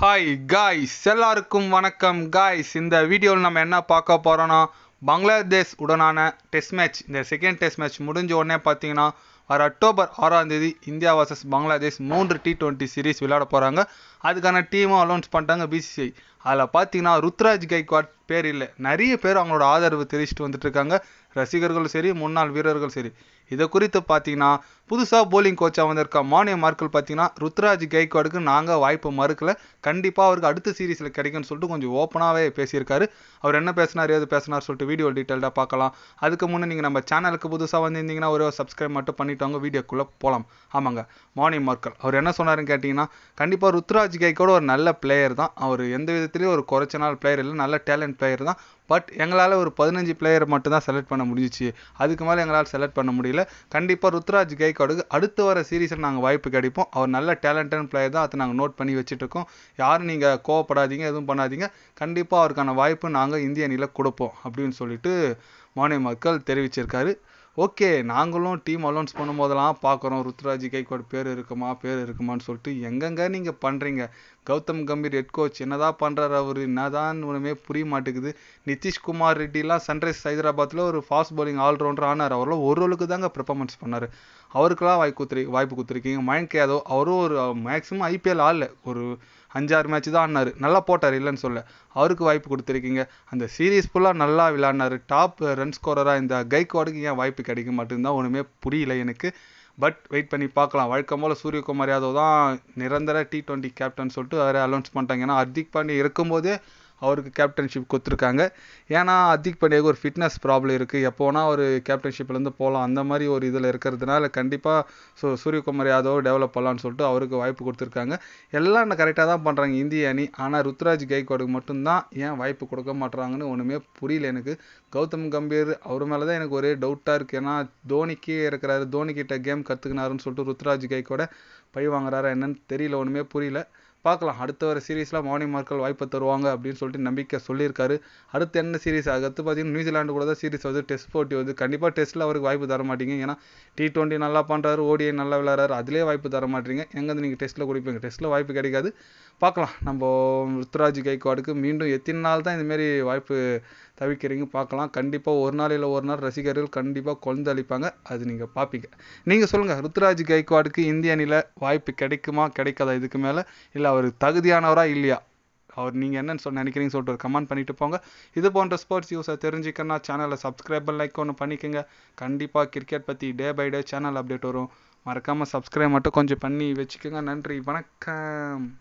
Hi guys எல்லாருக்கும் வணக்கம். Guys இந்த வீடியோவில் நம்ம என்ன பார்க்க போகிறோன்னா பங்களாதேஷ் உடனான டெஸ்ட் மேட்ச் இந்த செகண்ட் டெஸ்ட் மேட்ச் முடிஞ்ச உடனே பார்த்தீங்கன்னா வர அக்டோபர் ஆறாம் தேதி இந்தியா வர்சஸ் பங்களாதேஷ் மூன்று டி டுவெண்ட்டி சீரிஸ் விளையாட போகிறாங்க அதுக்கான டீமும் அலௌன்ஸ் பண்ணிட்டாங்க பிசிசிஐ அதில் பார்த்தீங்கன்னா ருத்ராஜ் கைக்வாட் பேர் இல்லை. நிறைய பேர் அவங்களோட ஆதரவு தெரிவிச்சுட்டு வந்துட்டு இருக்காங்க ரசிகர்களும் சரி முன்னாள் வீரர்களும் சரி. இதை குறித்து பார்த்தீங்கன்னா புதுசாக போலிங் கோச்சாக வந்திருக்க மானிய மார்க்கல் பார்த்தீங்கன்னா ருத்ராஜ் கைக்வாடுக்கு நாங்கள் வாய்ப்பு மறுக்கல. கண்டிப்பாக அவருக்கு அடுத்த சீரீஸில் கிடைக்கும்னு சொல்லிட்டு கொஞ்சம் ஓப்பனாகவே பேசியிருக்காரு. அவர் என்ன பேசினார் ஏது பேசினார் சொல்லிட்டு வீடியோ டீட்டெயில்டாக பார்க்கலாம் அதுக்கு முன்னே நீங்கள் நம்ம சேனலுக்கு புதுசாக வந்திருந்தீங்கன்னா ஒரே சப்ஸ்கிரைப் மட்டும் பண்ணிட்டவங்க வீடியோக்குள்ளே போகலாம் ஆமாங்க மானிய மார்க்கல். அவர் என்ன சொன்னாருன்னு கேட்டிங்கன்னா கண்டிப்பாக ருத்ராஜ் கைக்கோட ஒரு நல்ல பிளேயர் தான். அவர் எந்த விதத்துலேயும் ஒரு குறைச்ச நாள் பிளேயர் இல்லை நல்ல டேலண்ட் பிளேயர் தான். பட் எங்களால் ஒரு பதினஞ்சு பிளேயர் மட்டும் தான் செலக்ட் பண்ண முடிஞ்சிச்சு. அதுக்கு மேலே எங்களால் செலக்ட் பண்ண முடியல. கண்டிப்பாக ருத்ராஜ் கைக்கோடுக்கு அடுத்து வர சீரீஸில் நாங்கள் வாய்ப்பு கிடைப்போம். அவர் நல்ல டேலண்டட் பிளேயர் தான். அதை நாங்கள் நோட் பண்ணி வச்சுட்ருக்கோம் யாரும் நீங்கள் கோவப்படாதீங்க எதுவும் பண்ணாதீங்க. கண்டிப்பாக அவருக்கான வாய்ப்பு நாங்கள் இந்திய அணியில் கொடுப்போம் அப்படின்னு சொல்லிட்டு மானிய மக்கள் தெரிவிச்சிருக்காரு. ஓகே நாங்களும் டீம் அலௌன்ஸ் பண்ணும்போதெல்லாம் பார்க்குறோம். ருத்ராஜ் கைக்கோட் பேர் இருக்குமா பேர் இருக்குமான்னு சொல்லிட்டு எங்கெங்க நீங்கள் பண்ணுறீங்க கௌதம் கம்பீர் ஹெட் கோச் என்னதான் பண்ணுறாரு அவர்? என்னதான் ஒன்றுமே புரிய மாட்டேங்குது. நிதிஷ்குமார் ரெட்டிலாம் சன்ரைஸ் ஹைதராபாத்தில் ஒரு ஃபாஸ்ட் பவுலிங் ஆல்ரவுண்டர் ஆனார். அவரெல்லாம் ஒரு ரோலுக்கு தாங்க பெர்ஃபார்மன்ஸ் பண்ணார். அவருக்கெல்லாம் வாய்ப்பு குத்துரு வாய்ப்பு கொடுத்துருக்கீங்க மயங்க் யாதவ் அவரும் ஒரு மேக்ஸிமம் ஐபிஎல் ஆடல ஒரு அஞ்சாறு மேட்ச் தான் ஆடினார். நல்லா போட்டார் இல்லைன்னு சொல்ல அவருக்கு வாய்ப்பு கொடுத்துருக்கீங்க. அந்த சீரீஸ் ஃபுல்லாக நல்லா விளையாடினார். டாப் ரன் ஸ்கோரராக இந்த கைக்வாடுக்கு ஏன் வாய்ப்பு கிடைக்க மாட்டேங்குதான் ஒன்றுமே புரியல எனக்கு. பட் வெயிட் பண்ணி பார்க்கலாம். வழக்கம் போல் சூரியகுமார் யாதவ் தான் நிரந்தர டி ட்வெண்ட்டி கேப்டன் சொல்லிட்டு வேறு அலௌன்ஸ் பண்ணிட்டாங்க. ஏன்னா ஹர்திக் பாண்டியா இருக்கும்போதே அவருக்கு கேப்டன்ஷிப் கொடுத்துருக்காங்க. ஏன்னா அதிக் பாண்டியாவுக்கு ஒரு ஃபிட்னஸ் ப்ராப்ளம் இருக்குது எப்போ வேணால் ஒரு கேப்டன்ஷிப்லேருந்து போகலாம் அந்த மாதிரி ஒரு இதில் இருக்கிறதுனால கண்டிப்பாக ஸோ சூரியகுமார் யாதவ் டெவலப் பண்ணலான்னு சொல்லிட்டு அவருக்கு வாய்ப்பு கொடுத்துருக்காங்க. எல்லாம் கரெக்டாக தான் பண்ணுறாங்க இந்திய அணி. ஆனால் ருத்ராஜ் கைக்வாடுக்கு மட்டும்தான் ஏன் வாய்ப்பு கொடுக்க மாட்டுறாங்கன்னு ஒன்றுமே புரியல எனக்கு. கௌதம் கம்பீர் அவர் மேலே தான் எனக்கு ஒரே டவுட்டாக இருக்குது ஏன்னா தோனிக்கே இருக்கிறாரு. தோனிக்கிட்ட கேம் கற்றுக்கினாருன்னு சொல்லிட்டு ருத்ராஜ் கைக்கோட பழி வாங்குறாரா என்னன்னு தெரியல. ஒன்றுமே புரியல. பார்க்கலாம். அடுத்த வர சீரீஸில் மௌனி மார்க்கல் வாய்ப்பு தருவாங்க அப்படின்னு சொல்லிட்டு நம்பிக்கை சொல்லியிருக்காரு. அடுத்து என்ன சீரீஸ் அடுத்து பார்த்தீங்கன்னா நியூசிலாண்டு கூட தான் சீரீஸ் வந்து டெஸ்ட் போட்டி வந்து கண்டிப்பாக டெஸ்ட்டில் அவருக்கு வாய்ப்பு தர மாட்டீங்க. ஏன்னா டி டுவெண்ட்டி நல்லா பண்ணுறாரு ஓடிஐ நல்லா விளையாடுறாரு அதிலே வாய்ப்பு தர மாட்டீங்க. எங்கேருந்து நீங்கள் டெஸ்ட்டில் கொடுப்பீங்க? டெஸ்ட்டில் வாய்ப்பு கிடைக்காது. பார்க்கலாம். நம்ம ருத்ராஜ் கைக்வாடுக்கு மீண்டும் எத்தனை நாள் தான் இதுமாரி வாய்ப்பு தவிக்கிறீங்க பார்க்கலாம். கண்டிப்பாக ஒரு நாள் இல்லை ஒரு நாள் ரசிகர்கள் கண்டிப்பாக கொழுந்தளிப்பாங்க அது நீங்கள் பார்ப்பீங்க நீங்கள் சொல்லுங்கள் ருத்ராஜ் கைக்வாடுக்கு இந்திய அணியில் வாய்ப்பு கிடைக்குமா கிடைக்காதா? இதுக்கு மேலே இல்லை அவர் தகுதியானவரா இல்லையா? அவர் நீங்கள் என்னன்னு சொல்லி நினைக்கிறீங்க சொல்லிட்டு ஒரு கமெண்ட் பண்ணிட்டு போங்க. இது போன்ற ஸ்போர்ட்ஸ் நியூஸை தெரிஞ்சுக்கணும்னா சேனலை சப்ஸ்கிரைப் லைக் ஒன்று பண்ணிக்கோங்க. கண்டிப்பாக கிரிக்கெட் பற்றி day by day channel update வரும். மறக்காமல் சப்ஸ்கிரைப் மட்டும் கொஞ்சம் பண்ணி வச்சுக்கோங்க. நன்றி. வணக்கம்.